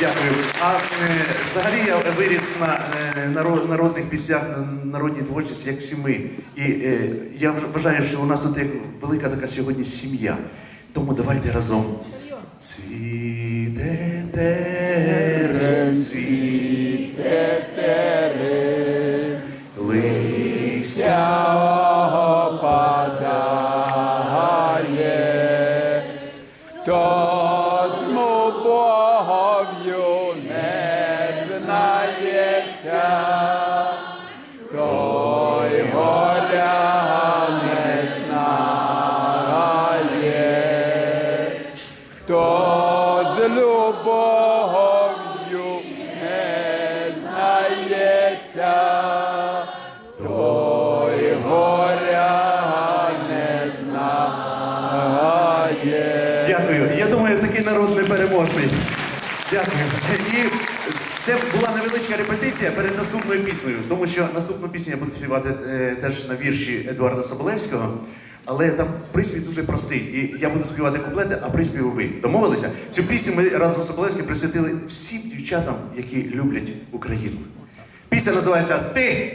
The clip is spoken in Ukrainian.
Дякую. А е, взагалі я виріс на е, наро- народних піснях, на народній творчості, як всі ми. І е, я вважаю, що у нас от як велика така сьогодні сім'я. Тому давайте разом. Цвіте знається, той горя не знає, хто з любов'ю не знається, той горя не знає. Дякую. Я думаю, такий народ непереможний. Дякую. І це була невеличка репетиція перед наступною піснею, тому що наступну пісню я буду співати е, теж на вірші Едуарда Соболевського. Але там приспів дуже простий. І я буду співати куплети, а приспів ви. Домовилися? Цю пісню ми разом з Соболевським присвятили всім дівчатам, які люблять Україну. Пісня називається Ти.